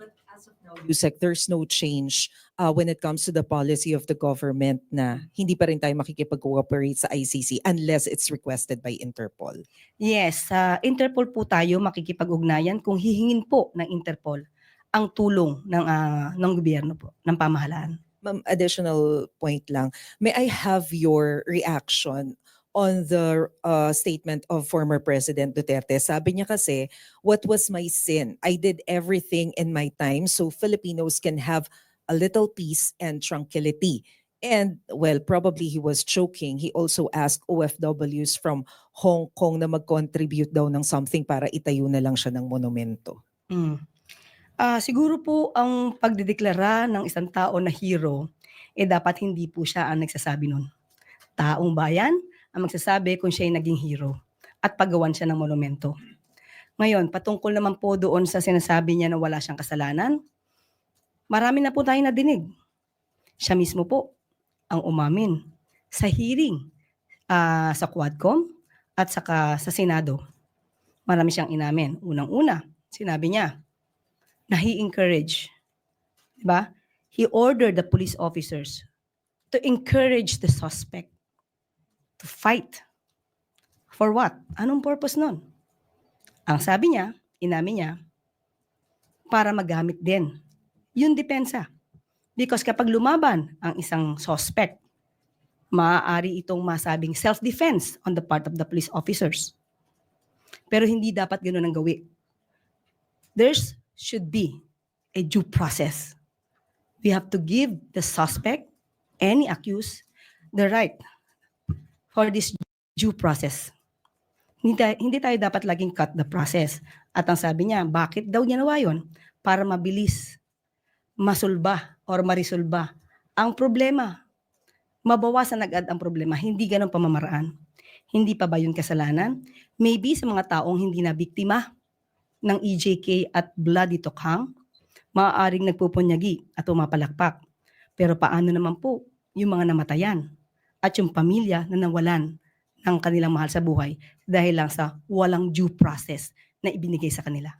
But as of now, Yusek, there's no change uh, when it comes to the policy of the government na hindi pa rin tayo makikipag-cooperate sa ICC unless it's requested by Interpol. Yes, sa Interpol po tayo makikipag-ugnayan kung hihingin po ng Interpol ang tulong ng ah, ng gobyerno po, ng pamahalaan. Ma'am, additional point lang. May I have your reaction on the uh, statement of former President Duterte? Sabi niya kasi, what was my sin? I did everything in my time so Filipinos can have a little peace and tranquility. And well, probably he was joking. He also asked OFWs from Hong Kong na mag-contribute daw ng something para itayo na lang siya ng monumento. Mm. Ah, siguro po ang pagdedeklara ng isang tao na hero, eh dapat hindi po siya ang nagsasabi nun. Taong bayan ang magsasabi kung siya ay naging hero at paggawan siya ng monumento. Ngayon, patungkol naman po doon sa sinasabi niya na wala siyang kasalanan, marami na po tayo nadinig. Siya mismo po ang umamin sa hearing ah, sa Quadcom at saka sa Senado. Marami siyang inamin. Unang-una, sinabi niya, na he encourage, di ba? He ordered the police officers to encourage the suspect to fight. For what? Anong purpose nun? Ang sabi niya, inamin niya, para magamit din yung depensa. Because kapag lumaban ang isang suspect, maaari itong masabing self-defense on the part of the police officers. Pero hindi dapat ganun ang gawi. There's should be a due process. We have to give the suspect, any accused, the right for this due process. Hindi, tayo- hindi tayo dapat laging cut the process. At ang sabi niya, bakit daw niya nawa yun? Para mabilis, masulba or marisolba ang problema. Mabawasan agad ang problema. Hindi ganun pamamaraan. Hindi pa ba yun kasalanan? Maybe sa mga taong hindi na biktima ng EJK at bloody tokhang, maaaring nagpupunyagi at umapalakpak. Pero paano naman po yung mga namatayan at yung pamilya na nawalan ng kanilang mahal sa buhay dahil lang sa walang due process na ibinigay sa kanila.